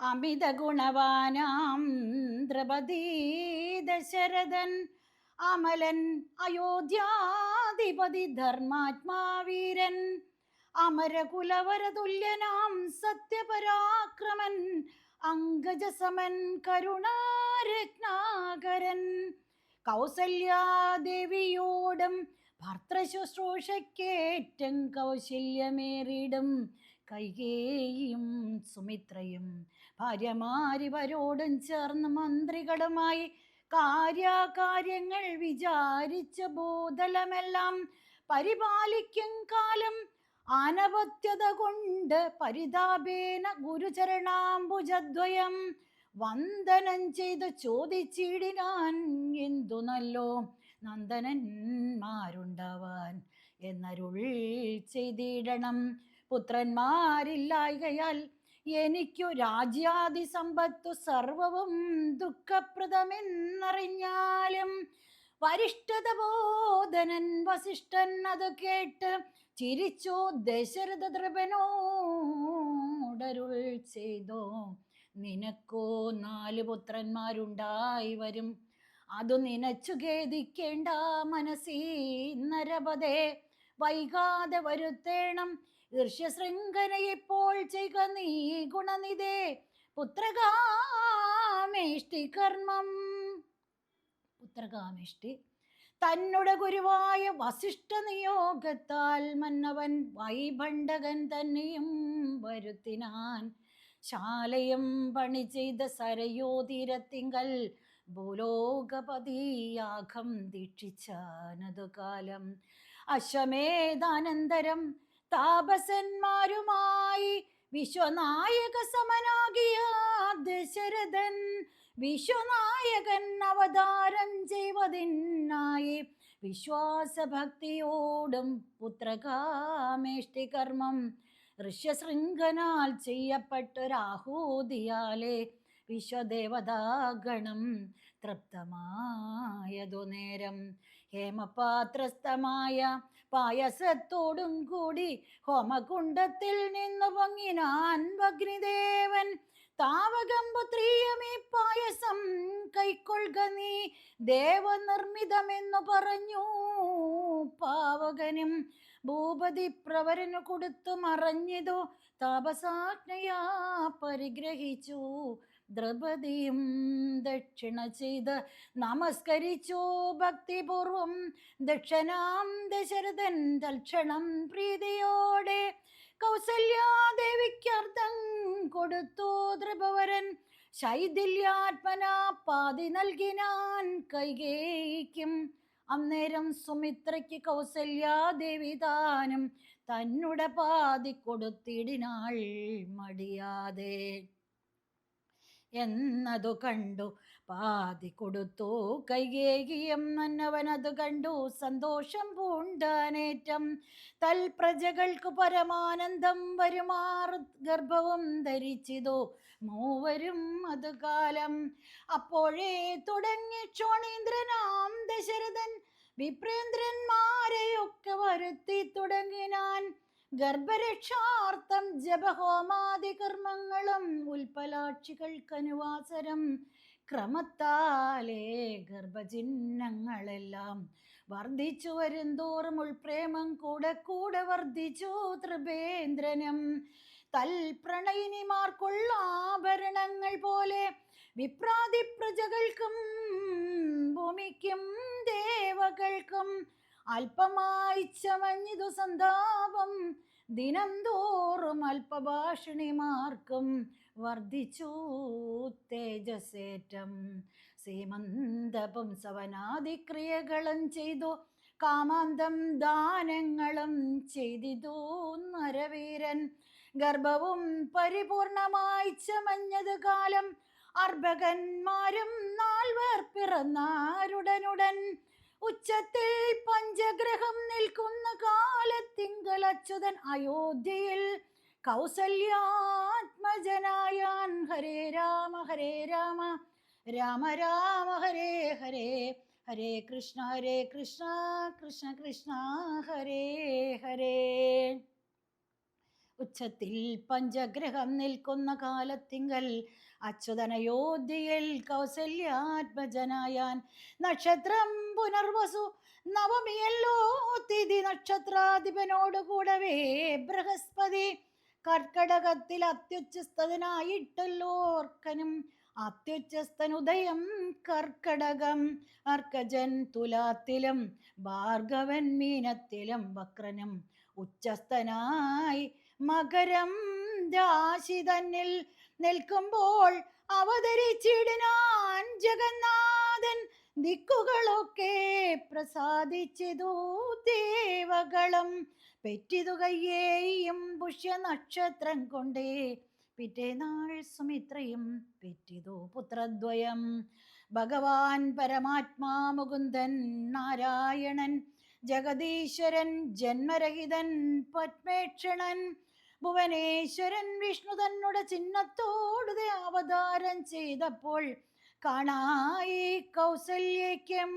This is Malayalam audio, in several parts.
അമിത ഗുണവാനാം ദ്രപദീ ദശരഥൻ. അമലൻ അയോധ്യാധിപതി ധർമാത്മാവീരൻ. അമരകുലവരതുല്യനാം സത്യപരാക്രമൻ. അങ്കജസമൻ കരുണാരത്നാകരൻ. കൗസല്യാദേവിയോടും ഭർത്തശുശ്രൂഷക്കേറ്റം കൗശല്യമേറിടും. കൈകേയും സുമിത്രയും ഭാര്യമാരിവരോടും ചേർന്ന് മന്ത്രികളുമായി കാര്യകാര്യങ്ങൾ വിചാരിച്ച ബോധലമെല്ലാം പരിപാലിക്കും കാലം അനപത്യത കൊണ്ട് പരിതാപേന ഗുരുചരണാംബുജദ്വയം വന്ദനം ചെയ്ത് ചോദിച്ചിടിനാൻ എന്തു നല്ലോ നന്ദനന്മാരുണ്ടാവാൻ എന്നരുൾ ചെയ്തിടണം. പുത്രന്മാരില്ലായകയാൽ എനിക്കു രാജ്യാദി സമ്പത്തു സർവവും ദുഃഖപ്രദമെന്നറിഞ്ഞാലും വരിഷ്ഠത ബോധനൻ വസിഷ്ഠൻ അത് കേട്ട് ചിരിച്ചു ദശരഥ ദ്രപനോടരുൾ ചെയ്തോ. നിനക്കോ നാല് പുത്രന്മാരുണ്ടായി വരും. അതു നിനച്ചു ഖേദിക്കേണ്ട മനസ്സീ നരപതേ. വൈകാതെ വരുത്തേണം ഈർഷ്യശൃംഖല ഇപ്പോൾ ചെയ്യുക നീ ഗുണനിധേ. പുത്രകാമേഷ്ടി കർമ്മം. പുത്രകാമേഷ്ടി. തന്നുടെ ഗുരുവായ വസിഷ്ഠ നിയോഗത്താൽ മന്നവൻ വൈഭണ്ഡകൻ തന്നെയും വരുത്തിനാൻ. ശാലയം പണി ചെയ്ത സരയോതീരത്തിങ്കൽ ഭൂലോകപതിയാഘം ദീക്ഷിച്ചാനതു കാലം. അശ്വമേധാനന്തരം താപസന്മാരുമായി വിശ്വനായക സമനാകിയ ദശരഥൻ വിശ്വനായകൻ അവതാരം ചെയ്വതിനായി വിശ്വാസഭക്തിയോടും പുത്രകാമേഷ്ടി കർമ്മം ഋഷ്യശൃംഖനാൽ ചെയ്യപ്പെട്ടൊരാഹൂതിയാലേ വിശ്വദേവതാഗണം തൃപ്തമായതു നേരം. ഹേമപാത്രസ്ഥമായ പായസത്തോടും കൂടി ഹോമകുണ്ടത്തിൽ നിന്നു പൊങ്ങിനാൻ അഗ്നിദേവൻ താവകമ്പുത്രീയമീ പായസം കൈക്കൊള്ളുക നീ. ദേവനിർമ്മിതമെന്നു പറഞ്ഞു പാവകനും ഭൂപതി പ്രവരനു കൊടുത്തു മറഞ്ഞിതു. താപസാജ്ഞയാ പരിഗ്രഹിച്ചു. ദ്രൗപദിയും ദക്ഷിണ ചെയ്ത് നമസ്കരിച്ചു ഭക്തിപൂർവം. ദക്ഷണാം ദശരഥൻ തൽക്ഷണം പ്രീതിയോടെ കൗസല്യാദേവിക്കർത്ഥം കൊടുത്തു ദ്രുപവരൻ. ശൈഥില്യാത്മന പാതി നൽകിനാൻ കൈകേയിക്കും. അന്നേരം സുമിത്രയ്ക്ക് കൗസല്യാദേവി താനും തന്നുടെ പാതി കൊടുത്തിടിനാൾ മടിയാതെ. എന്നതു കണ്ടു. പാതി കൊടുത്തു കൈകേകിയം നന്നവനതു കണ്ടു. സന്തോഷം പൂണ്ടാനേറ്റം. തൽപ്രജകൾക്ക് പരമാനന്ദം വരുമാർ ഗർഭവും ധരിച്ചിതു. മൂവരും അത് കാലം. അപ്പോഴേ തുടങ്ങി ക്ഷോണീന്ദ്രനാം ദശരഥൻ വിപ്രേന്ദ്രന്മാരെയൊക്കെ വരുത്തി തുടങ്ങിനാൻ ഗർഭരക്ഷാർത്ഥം ജപഹോമാദി കർമ്മങ്ങളും ഉൽപ്പലാക്ഷികൾക്കനുവാസരം ക്രമത്താലേ ഗർഭചിഹ്നങ്ങളെല്ലാം വർദ്ധിച്ചു വരുന്തോറും ഉൾപ്രേമം കൂടെ കൂടെ വർദ്ധിച്ചു. ത്രിപേന്ദ്രനും തൽപ്രണയിനിമാർക്കുള്ള ആഭരണങ്ങൾ പോലെ വിപ്രാതി പ്രജകൾക്കും ഭൂമിക്കും ദേവകൾക്കും അല്പമായി ചമഞ്ഞിതു സന്താപം ദിനം തോറും അല്പഭാഷിണിമാർക്കും വർദ്ധിച്ചു തേജസേറ്റം. സീമന്തപം സവനാദിക്രിയകളും ചെയ്തു കാമാന്തം ദാനങ്ങളും ചെയ്തിതു നരവീരൻ. ഗർഭവും പരിപൂർണമായി ചമഞ്ഞത് കാലം അർഭകന്മാരും നാൽവർ പിറന്നാരുടനുടൻ ഉച്ചത്തിൽ പഞ്ചഗ്രഹം നിൽക്കുന്ന കാലത്തിങ്കൽ അച്യുതൻ അയോധ്യയിൽ കൗസല്യാത്മജനായാൻ ഹരേ രാമ ഹരേ രാമ. രാമ രാമ ഹരേ ഹരേ. ഹരേ കൃഷ്ണ ഹരേ കൃഷ്ണ. കൃഷ്ണ കൃഷ്ണ ഹരേ ഹരേ. ഉച്ചത്തിൽ പഞ്ചഗ്രഹം നിൽക്കുന്ന കാലത്തിങ്കൽ അച്യുതനയോധ്യയിൽ കൗസല്യാത്മജനായാൻ നക്ഷത്രം പുനർവസു. നവമിയല്ലോ തിഥി നക്ഷത്രാധിപനോടുകൂടവേ ബൃഹസ്പതി. കർക്കടകത്തിൽ അത്യുച്ഛസ്ഥനായിട്ടല്ലോർക്കനും അത്യുച്ഛസ്ഥൻ ഉദയം കർക്കടകം. അർക്കജൻ തുലാത്തിലും ഭാർഗവൻ മീനത്തിലും വക്രനും ഉച്ചസ്ഥനായി മകരം രാശി തന്നിൽ നിൽക്കുമ്പോൾ അവതരിച്ചിടിനാൻ ജഗന്നാഥൻ ദിക്കുകളൊക്കെ പ്രസാദിച്ചതു ദേവകളും. പുഷ്യ നക്ഷത്രം കൊണ്ടേ പിറ്റേനാൾ സുമിത്രയും പെറ്റിതു പുത്രദ്വയം. ഭഗവാൻ പരമാത്മാ മുകുന്ദൻ നാരായണൻ ജഗദീശ്വരൻ ജന്മരഹിതൻ പത്മേക്ഷണൻ ഭുവനേശ്വരൻ വിഷ്ണു തന്നുടെ ചിഹ്നത്തോട് അവതാരം ചെയ്തപ്പോൾ കാണായി കൗസല്യയ്ക്കും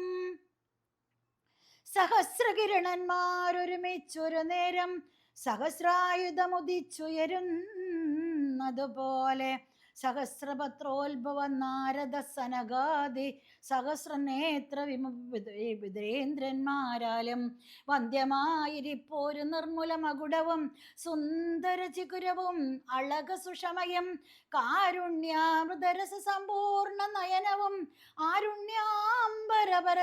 സഹസ്രകിരണന്മാരൊരുമിച്ചൊരു നേരം സഹസ്രായുധമുദിച്ചുയരുന്നതുപോലെ സഹസ്രപത്രോത്ഭവ നാരദ സനഗാദി സഹസ്രനേത്ര വിമുദ്രേന്ദ്രന്മാരാലും വന്ധ്യമായിരിപ്പോരു നിർമ്മൂലമകുടവും സുന്ദര ചികുരവും അളക സുഷമയം കാരുണ്യാമൃതരസ സമ്പൂർണ നയനവും ആരുണ്യാംബരപര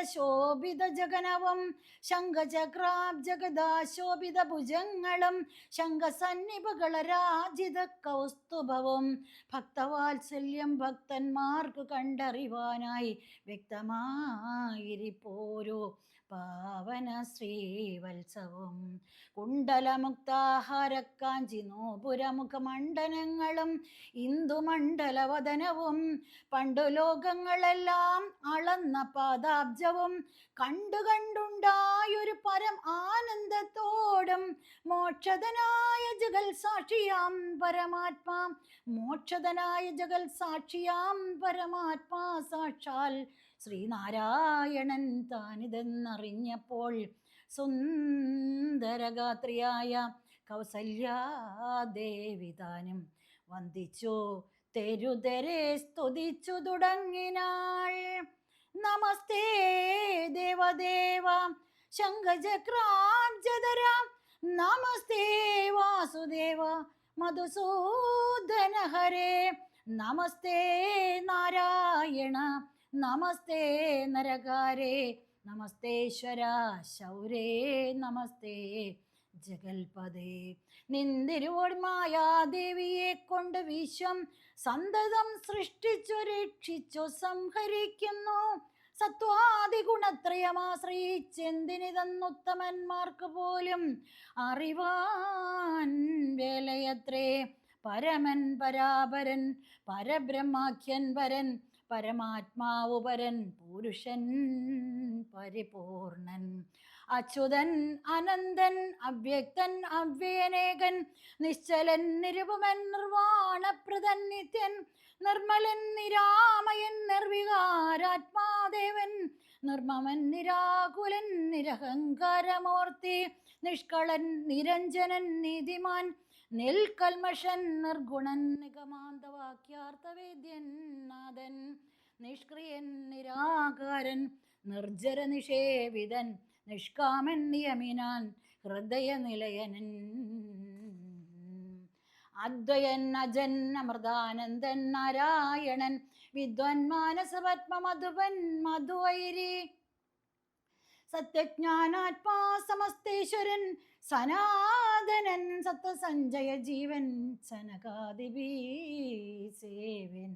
ശോഭിത ജഗനവും ശംഖചക്രാബ്ജഗദാശോഭിത ഭുജങ്ങളും ശംഖസന്നിപകളരാജിത കൗസ്തുഭവും. ഭക്തവാത്സല്യം ഭക്തന്മാർക്ക് കണ്ടറിവാനായി വ്യക്തമായിരിപ്പോരോ? പാവന ശ്രീവത്സവം കുണ്ടലമുക്താഹാരക്കാഞ്ചി നോപുരമുഖമണ്ഡലങ്ങളും ഇന്ദുമണ്ഡലവദനവും പണ്ടു ലോകങ്ങളെല്ലാം അളന്ന പാദാബ്ജവും കണ്ടു കണ്ടുണ്ടായൊരു പരം ആനന്ദത്തോടും മോക്ഷതനായ ജഗൽ സാക്ഷിയാം പരമാത്മാ. മോക്ഷതനായ ജഗൽ സാക്ഷിയാം പരമാത്മാ സാക്ഷാൽ ശ്രീനാരായണൻ താനിതെന്നറിഞ്ഞപ്പോൾ സുന്ദരഗാത്രിയായ കൗസല്യാദേവി താനും വന്ദിച്ചു. തെരുതെരെ സ്തുതിച്ചു തുടങ്ങിനാൾ. നമസ്തേ ദേവദേവ. ശങ്കചക്രാബ്ജതര നമസ്തേ വാസുദേവ. മധുസൂദന ഹരേ നമസ്തേ നാരായണ. നമസ്തേ നരകാരേ നമസ്തേശ്വര ശൗരേ നമസ്തേ ജഗൽപദേ നിന്തിരുവോൺമായാദേവിയെ കൊണ്ട് വിശ്വം സന്തതം സൃഷ്ടിച്ചു രക്ഷിച്ചു സംഹരിക്കുന്നു. സത്വാദി ഗുണത്രയമാശ്രയിച്ചെന്തിനിതന്നുത്തമന്മാർക്ക് പോലും അറിവാൻ വേലയത്രേ. പരമൻ പരാപരൻ പരബ്രഹ്മാഖ്യൻ പരൻ പരമാത്മാവു പരൻ പുരുഷൻ പരിപൂർണൻ. അച്യുതൻ അനന്തൻ അവ്യക്തൻ അവ്യനേകൻ നിശ്ചലൻ നിരുപമൻ നിർവാണപ്രദൻ നിത്യൻ നിർമ്മലൻ നിരാമയൻ നിർവികാരാത്മാദേവൻ നിർമ്മമൻ നിരാകുലൻ നിരഹങ്കാരമൂർത്തി നിഷ്കളൻ നിരഞ്ജനൻ നീതിമാൻ നിൽക്കൽമഷൻ നിർഗുണൻ നിഗമാന്തവാക്യാർത്ഥവേദ്യൻ നിഷ്ക്രിയൻ നിരാകാരൻ നിർജര നിഷേവിതൻ നിഷ്കാമൻ നിയമിനാൻ അദ്വയൻ അജൻ അമൃതാനന്ദൻ നാരായണൻ മാനസപത്മ മധുവൻ മധുവൈരി. സത്യജ്ഞാനാത്മാ സമസ്തേശ്വരൻ സനാതനൻ സത്യസഞ്ജയ ജീവൻ സനകാദിപി സേവൻ.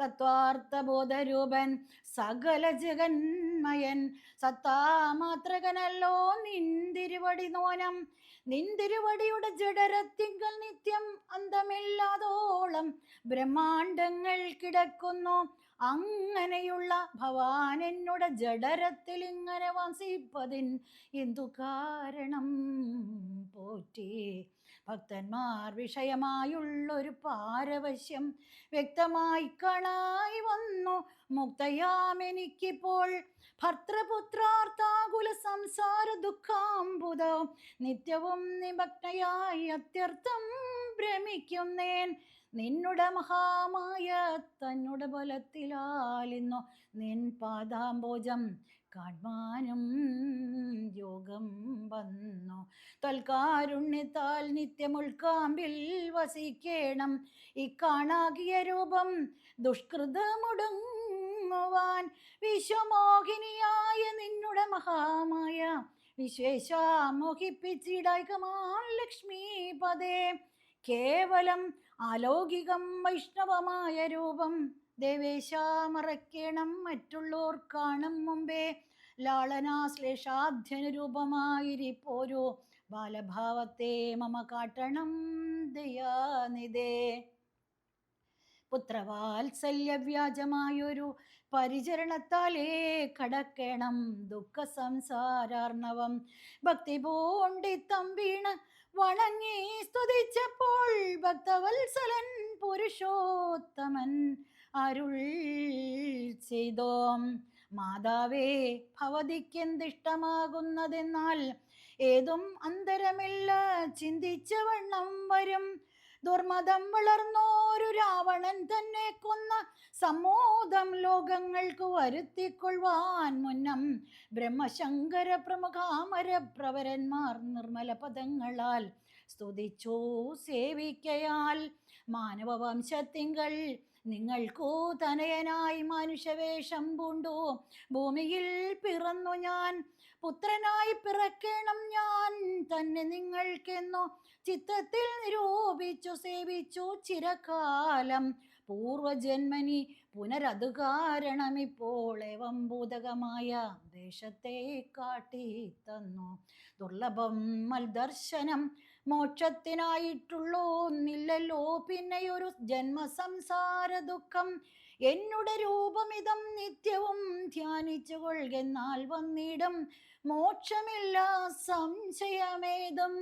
തത്വാർത്ഥബോധരൂപൻ സകല ജഗന്മയൻ. സത്താമാത്രകനല്ലോ നിന്തിരുവടി നോനം നിന്തിരുവടിയുടെ ജഡരത്തിങ്കൽ നിത്യം അന്തമില്ലാതോളം ബ്രഹ്മാണ്ടങ്ങൾ കിടക്കുന്നു. അങ്ങനെയുള്ള ഭവാൻ എന്നോട് ജഡരത്തിൽ ഇങ്ങനെ വസിപ്പതിൻ എന്തു കാരണം പോറ്റി? ഭക്തന്മാർ വിഷയമായുള്ളൊരു പാരവശ്യം വ്യക്തമായി കാണായി വന്നു. മുക്തയാമെനിക്കിപ്പോൾ ഭർത്തൃപുത്രാർത്ഥാകുല സംസാര ദുഃഖാംബുത നിത്യവും നിമഗ്നയായി അത്യർത്ഥം ഭ്രമിക്കുന്നേൻ. നിന്നുടെ മഹാമായ തന്നുടെ ബലത്തിലാലിന്നു. നിൻ പാദാംബോജം കാൺമാനും യോഗം വന്നു. തൽക്കാരുണ്യത്താൽ നിത്യമുൾക്കാമ്പിൽ വസിക്കേണം. ഇക്കാണാകിയ രൂപം ദുഷ്കൃതമുടങ്ങുവാൻ വിശ്വമോഹിനിയായ നിന്നുടെ മഹാമായ വിശ്വേശ മോഹിപ്പിച്ചിടായികമാൻ ലക്ഷ്മി പദേ കേവലം അലൗകികം വൈഷ്ണവമായ രൂപം ദേവേശ മറയ്ക്കണം മറ്റുള്ളോർ കാണും മുമ്പേ. ലാളനാശ്ലേഷാധ്യന രൂപമായിരിപ്പോരോ ബാലഭാവത്തെ മമ കാട്ടണം ദയാനിതേ പുത്രവാത്സല്യവ്യാജമായൊരു പരിചരണത്താലേ കടക്കണം ദുഃഖ സംസാരാർണവം ഭക്തി പൂണ്ടിത്തം വീണ് വണങ്ങി സ്തുതിച്ചപ്പോൾ ഭക്തവത്സലൻ പുരുഷോത്തമൻ. അരുൾ ചെയ്തോം. മാതാവേ ഭവതിക്കെന്തിഷ്ടമാകുന്നതെന്നാൽ ഏതും അന്തരമില്ല ചിന്തിച്ച വണ്ണം വരും. ദുർമതം വളർന്നോരു രാവണൻ തന്നെ കൊന്ന സമൂതം ലോകങ്ങൾക്ക് വരുത്തിക്കൊള്ളുവാൻ മുന്നം ബ്രഹ്മശങ്കര പ്രമുഖാമര പ്രവരന്മാർ നിർമ്മല പദങ്ങളാൽ സ്തുതിച്ചു സേവിക്കയാൽ. മാനവവംശത്തിങ്കൾ നിങ്ങൾക്കു തനയനായി മനുഷ്യവേഷം പൂണ്ടു. ഭൂമിയിൽ പിറന്നു ഞാൻ പുത്രനായി പിറക്കണം ഞാൻ. തന്നെ നിങ്ങൾക്കെന്നോ ചിത്രത്തിൽ നിരൂപിച്ചു സേവിച്ചു ചിരകാലം. പൂർവജന്മനി പുനരതു കാരണമിപ്പോൾ ദേശത്തെ കാട്ടി തന്നു. ദുർലഭം മൽദർശനം മോക്ഷത്തിനായിട്ടുള്ളോ. ഒന്നില്ലല്ലോ. പിന്നെയൊരു ജന്മസംസാര ദുഃഖം. എന്നുടെ രൂപമിതം നിത്യവും ധ്യാനിച്ചു കൊള്ളുകെന്നാൽ വന്നിടും. മോക്ഷമില്ല സംശയമേതും.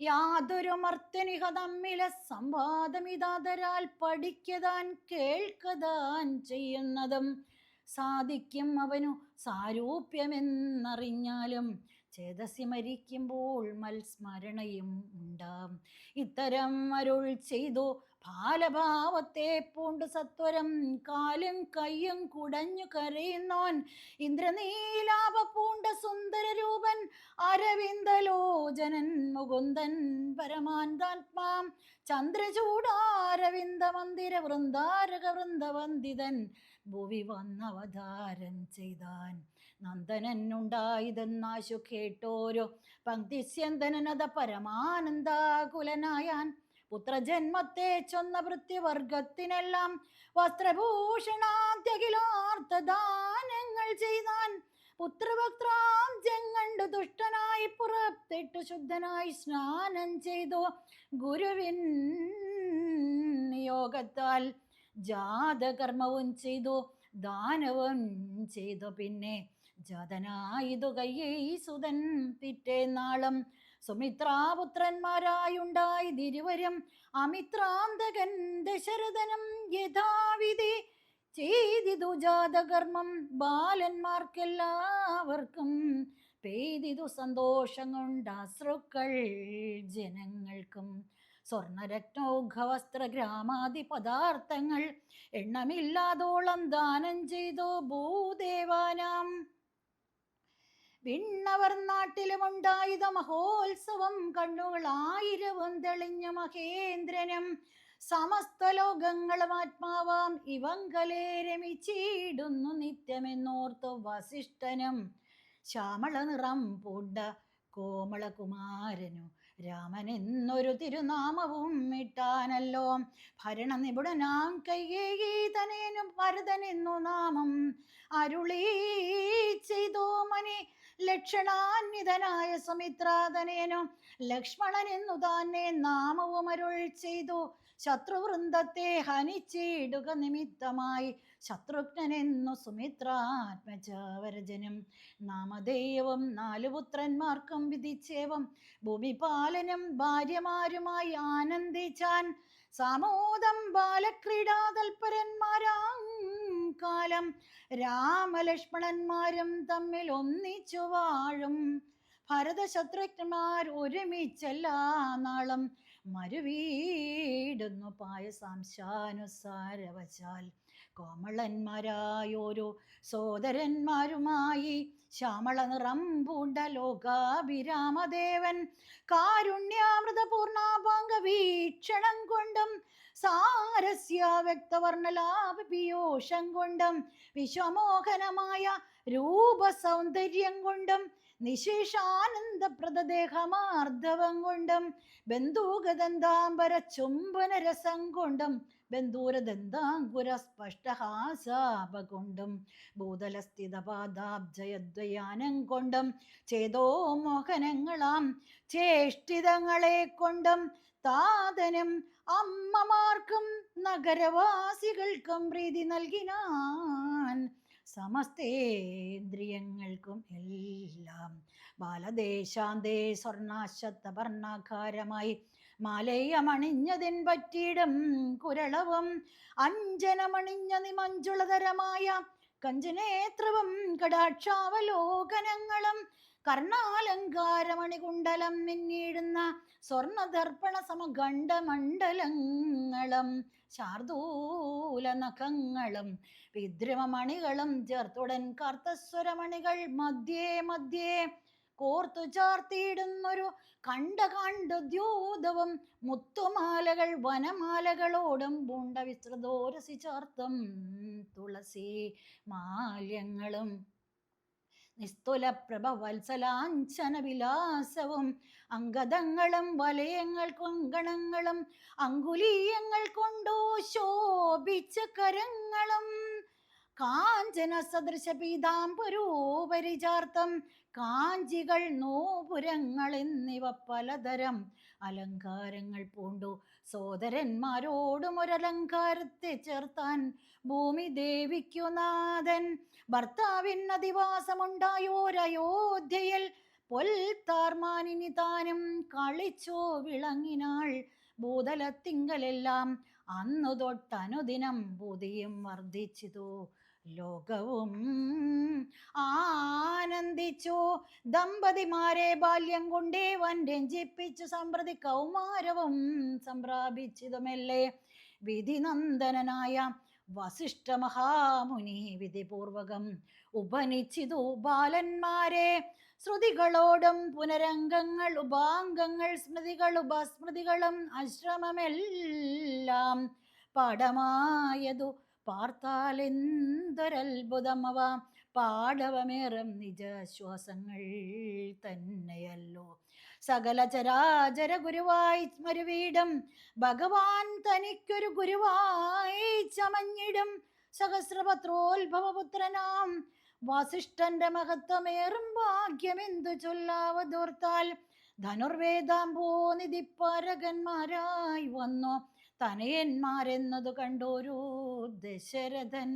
യാതൊരു മർത്തനിക തമ്മിലെ സംവാദമിതാതരാൽ പഠിക്കതാൻ കേൾക്കതാൻ ചെയ്യുന്നതും. സാധിക്കും അവനു സാരൂപ്യമെന്നറിഞ്ഞാലും ചേതസി മരിക്കുമ്പോൾ മൽസ്മരണയും ഉണ്ടാം. ഇത്തരം അരുൾ ചെയ്തു ബാലഭാവത്തെ പൂണ്ട് സത്വരം കാലും കയ്യും കുടഞ്ഞു കരയുന്നോൻ ഇന്ദ്രനീലാപ പൂണ്ട സുന്ദര രൂപൻ അരവിന്ദലോചനൻ മുകുന്ദൻ പരമാന്താത്മാം ചന്ദ്രചൂടാരവിന്ദ മന്ദിര വൃന്ദാരക വൃന്ദവന്ദിതൻ ഭുവി വന്നവതാരം ചെയ്താൻ. നന്ദനനുണ്ടായതെന്നാശു കേട്ടോരോ. പങ്ക്തിസ്യന്തനത പരമാനന്ദാകുലനായാൻ പുത്രജന്മത്തെ ചൊന്ന വൃത്തിവർഗത്തിനെല്ലാം വസ്ത്രഭൂഷണാദ്യകിലാർത്ഥദാനങ്ങൾ ചെയ്താൻ പുത്രഭക്ത്രാം ജങ്ങണ്ട് ദുഷ്ടനായി പുറത്തിട്ടു ശുദ്ധനായി സ്നാനം ചെയ്തു. ഗുരുവിൻ യോഗത്താൽ ജാതകർമ്മവും ചെയ്തു ദാനവും ചെയ്തു. പിന്നെ ജാതനായതു കയ്യേ സുതൻ പിറ്റേന്നാളം സുമിത്രാപുത്രന്മാരായുണ്ടായി തിരുവരും. അമിത്രാന്തകൻ ദശരഥനം യഥാവിധി. ചെയ്തിതു ജാതകർമ്മം ബാലന്മാർക്കെല്ലാവർക്കും. പെയ്തിതു സന്തോഷം കൊണ്ട് അശ്രുക്കൾ ജനങ്ങൾക്കും. സ്വർണരത്നൗഘവസ്ത്ര ഗ്രാമാദി പദാർത്ഥങ്ങൾ എണ്ണമില്ലാതോളം ദാനം ചെയ്തു ഭൂദേവാനാം വിണ്ണവർ നാട്ടിലുമുണ്ടായത് മഹോത്സവം കണ്ണുകൾ ആയിരവും തെളിഞ്ഞ മഹേന്ദ്രനും. സമസ്ത ലോകങ്ങളും ആത്മാവാം ഇവങ്കലേ രമിച്ചിടുന്നു നിത്യമെന്നോർത്തു വസിഷ്ഠനും. ശ്യാമള നിറം പൂണ്ട കോമളകുമാരനു രാമനെന്നൊരു തിരുനാമവും ഇട്ടാനല്ലോ. ഭരണ നിപുണനാം കയ്യേതനേനും ഭരതനെന്നു നാമം അരുളീ ചെയ്തോ മനെ. ലക്ഷണാന്വിതനായ സമിത്രാതനേനോ ലക്ഷ്മണൻ എന്നു തന്നെ നാമവും അരുൾ ചെയ്തു. ശത്രുവൃന്ദത്തെ ഹനിച്ചിടുക നിമിത്തമായി ശത്രുഘ്നെന്നു സുമിത്രാത്മജവരജനും. നാമധേയവും നാലു പുത്രന്മാർക്കും വിധിച്ചേവം. ഭൂമിപാലനം ഭാര്യമാരുമായി ആനന്ദിച്ചാൻ. സാമോദം ബാലക്രീഡാതൽപരന്മാരാം കാലം രാമലക്ഷ്മണന്മാരും തമ്മിൽ ഒന്നിച്ചു വാഴും. ഭരതശത്രുഘ്നന്മാർ ഒരുമിച്ചെല്ലാ നാളും മരുവീടുന്നു പായസാംശാനുസാരവശാൽ. കോമളന്മാരായോരോ സോദരന്മാരുമായി ശ്യാമള നിറം പൂണ്ട ലോകാഭിരാമദേവൻ. കാരുണ്യാമൃത പൂർണാപാംഗ വീക്ഷണം കൊണ്ടും സാരസ്യ വ്യക്തവർണലാഭിയോഷം കൊണ്ടും വിശ്വമോഹനമായ രൂപസൗന്ദര്യം കൊണ്ടും നിശേഷാനന്ദപ്രദദേഹമാർദ്ദവം കൊണ്ടും ബന്ധൂകദന്താംബര ചുംബന രസം കൊണ്ടും ബന്ധൂരദന്താങ്കുര സ്പഷ്ടഹാസാപ കൊണ്ടും ഭൂതലസ്ഥിതപാദാബ്ജയദ്വയാനം കൊണ്ടും ചേതോ മോഹനങ്ങളാം ചേഷ്ടിതങ്ങളെ കൊണ്ടും താതനും അമ്മമാർക്കും നഗരവാസികൾക്കും പ്രീതി നൽകിനാൻ സമസ്തേന്ദ്രിയങ്ങൾക്കും എല്ലാം ബാലദേശാന്തേ സ്വർണാശത്തവർണാകാരമായി മാലയമണിഞ്ഞതിൻ പറ്റിയിടും കുരളവും അഞ്ജനമണിഞ്ഞ നിമഞ്ജുളതരമായ കഞ്ചനേത്രവും കടാക്ഷാവലോകനങ്ങളും കർണാലങ്കാരമണികുണ്ടലം മിന്നിടുന്ന സ്വർണദർപ്പണ സമഖണ്ഡമണ്ഡലങ്ങളും ശാർദൂല നഖങ്ങളും വിദ്രമമണികളും ചേർത്തുടൻ കർത്തസ്വരമണികൾ മധ്യേ മധ്യേ കോർത്തു ചാർത്തിയിടുന്നൊരു കണ്ട കണ്ടുദ്യൂതവും മുത്തുമാലകൾ വനമാലകളോടും പൂണ്ട വിസ്തൃതോരസി ചാർത്തും തുളസി മാല്യങ്ങളും നിസ്തുല പ്രഭ വത്സലാഞ്ചന വിലാസവും അങ്കദങ്ങളും വലയങ്ങൾ കൊങ്കണങ്ങളും അങ്കുലീയങ്ങൾ കൊണ്ടോ ശോഭിച്ച കരങ്ങളും കാഞ്ചന സദൃശ പീതാംബരൂപരിചാർത്തം കാഞ്ചികൾ നോപുരങ്ങൾ എന്നിവ പലതരം അലങ്കാരങ്ങൾ പൂണ്ടു. സോദരന്മാരോടും ഒരലങ്കാരത്തെ ചേർത്താൻ ഭൂമി ദേവിക്കു നാഥൻ. ഭർത്താവിൻ അധിവാസമുണ്ടായോരയോധ്യയിൽ പൊൽത്താർമാനിനി താനും കളിച്ചോ വിളങ്ങിനാൾ. ഭൂതലത്തിങ്കലെല്ലാം അന്നു തൊട്ടനുദിനം ബുദ്ധിയും വർദ്ധിച്ചിതു. ലോകവും ആനന്ദിച്ചു. ദമ്പതിമാരെ ബാല്യം കൊണ്ടേ വൻ രഞ്ജിപ്പിച്ചു. സമ്പ്രതി കൗമാരവും സംപ്രാപിച്ചതുമല്ലേ? വിധിനന്ദനായ വസിഷ്ഠ മഹാമുനി വിധിപൂർവകം ഉപനിച്ചിതു ബാലന്മാരെ. ശ്രുതികളോടും പുനരംഗങ്ങൾ ഉപാംഗങ്ങൾ സ്മൃതികൾ ഉപസ്മൃതികളും അശ്രമമെല്ലാം പാഠമായതു പാർത്താലെന്തൊരത്ഭുതമവ? പാടവമേറും നിജശ്വാസങ്ങൾ തന്നെയല്ലോ. സകല ചരാചര ഗുരുവായി മരുവീടും ഭഗവാൻ തനിക്കൊരു ഗുരുവായി ചമഞ്ഞിടും. സഹസ്രപത്രോത്ഭവപുത്രനാം വാസിഷ്ഠന്റെ മഹത്വമേറും ഭാഗ്യമെന്തു ചൊല്ലാവതോർത്താൽ ധനുർവേദാംബോ നിധിപ്പാരകന്മാരായി വന്നു? തനയന്മാരെന്നതു കണ്ടോരു ദശരഥൻ.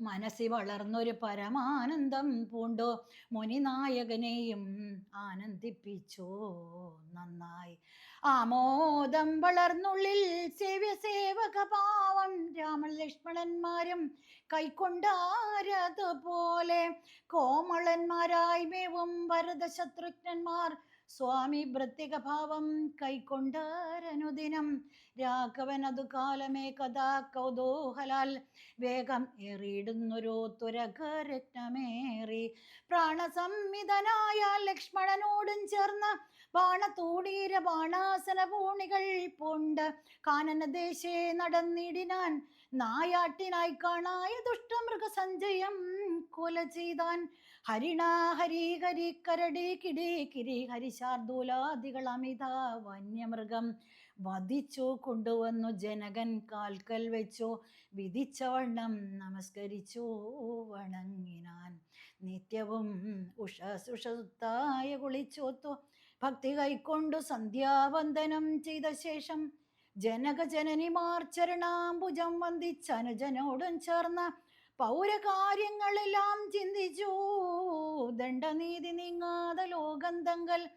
മനസ്സി വളർന്നൊരു പരമാനന്ദം പൂണ്ടോ? മുനിനായകനെയും ആനന്ദിപ്പിച്ചോ? നന്നായി. ആമോദം വളർന്നുള്ളിൽ സേവ്യ സേവക പാവം രാമൻ ലക്ഷ്മണന്മാരും കൈക്കൊണ്ടാരതുപോലെ. കോമളന്മാരായി മേവും ഭരതശത്രുഘ്നന്മാർ സ്വാമി പ്രത്യേക ഭാവം കൈക്കൊണ്ടാരനുദിനം. രാഘവൻ അതു കാലമേ കഥാ കൗതൂഹലാൽ. വേഗം എറിയിടുന്നൊരു തുരകരത്നമേറി. പ്രാണസംവിധനായ ലക്ഷ്മണനോടും ചേർന്ന് ബാണത്തൂടീര ബാണാസന പൂണികൾ പൂണ്ട് കാനനദേശേ നടന്നിടിനാൻ. നായാട്ടിനായി കാണായ ദുഷ്ടമൃഗ സഞ്ജയം കൊല ചെയ്താൻ. ഹരിണ ഹരി ഹരി കരടി കിടി കിരി ഹരിശാർദൂലാദികൾ അമിത വന്യമൃഗം വധിച്ചു കൊണ്ടുവന്നു ജനകൻ കാൽക്കൽ വെച്ചു വിധിച്ചവണ്ണം നമസ്കരിച്ചു വണങ്ങിനാൻ. നിത്യവും ഉഷസുഷത്തായ കുളിച്ചോത്തു. ഭക്തി കൈക്കൊണ്ടു സന്ധ്യാവന്ദനം ചെയ്ത ശേഷം ജനക ജനകജനനിമാർ ചരണാംബുജം വന്ദിച്ചനുജനോടും ചേർന്ന് പൗരകാര്യങ്ങളെല്ലാം ചിന്തിച്ചു. ദണ്ഡനീതി നീങ്ങാതെ ലോകന്തങ്കൽ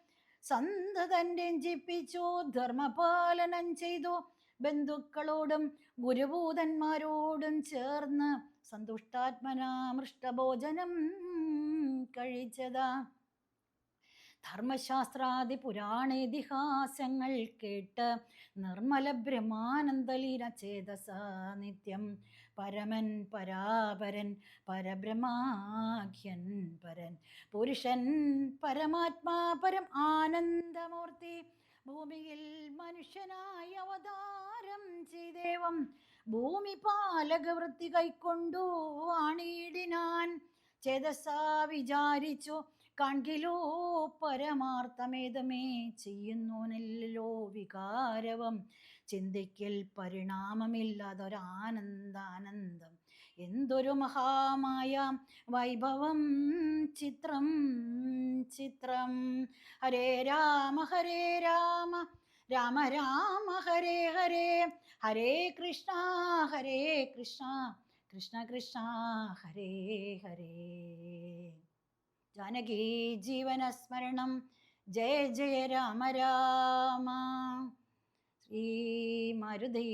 സന്തതൻ രഞ്ജിപ്പിച്ചു. ധർമ്മപാലനം ചെയ്തു. ബന്ധുക്കളോടും ഗുരുഭൂതന്മാരോടും ചേർന്ന് സന്തുഷ്ടാത്മനാമൃഷ്ടഭോജനം കഴിച്ചതാ. ധർമ്മശാസ്ത്രാദി പുരാണേതിഹാസങ്ങൾ കേട്ട് നിർമ്മല ബ്രഹ്മാനന്ദലീന ചേതസ നിത്യം പരമൻ പരാപരൻ പരബ്രഹ്മാഖ്യൻ പരൻ പുരുഷൻ പരമാത്മാ പരം ആനന്ദമൂർത്തി ഭൂമിയിൽ മനുഷ്യനായി അവതാരം ചെയ്തേവം. ഭൂമി പാലകവൃത്തി കൈക്കൊണ്ടു ആണിടിനാൻ ചേതസാ വിചാരിച്ചു കാൺകിലോ പരമാർത്ഥമേതമേ ചെയ്യുന്നോനല്ലോ വികാരവം. ചിന്തിക്കൽ പരിണാമമില്ലാതൊരാനന്ദാനന്ദം. എന്തൊരു മഹാമായ വൈഭവം. ചിത്രം ചിത്രം. ഹരേ രാമ ഹരേ രാമ. രാമ രാമ ഹരേ ഹരേ. ഹരേ കൃഷ്ണ ഹരേ കൃഷ്ണ. കൃഷ്ണ കൃഷ്ണ ഹരേ ഹരേ. ജാനകീ ജീവനസ്മരണം. ജയ ജയ രാമ രാമ. ശ്രീ മരുതേ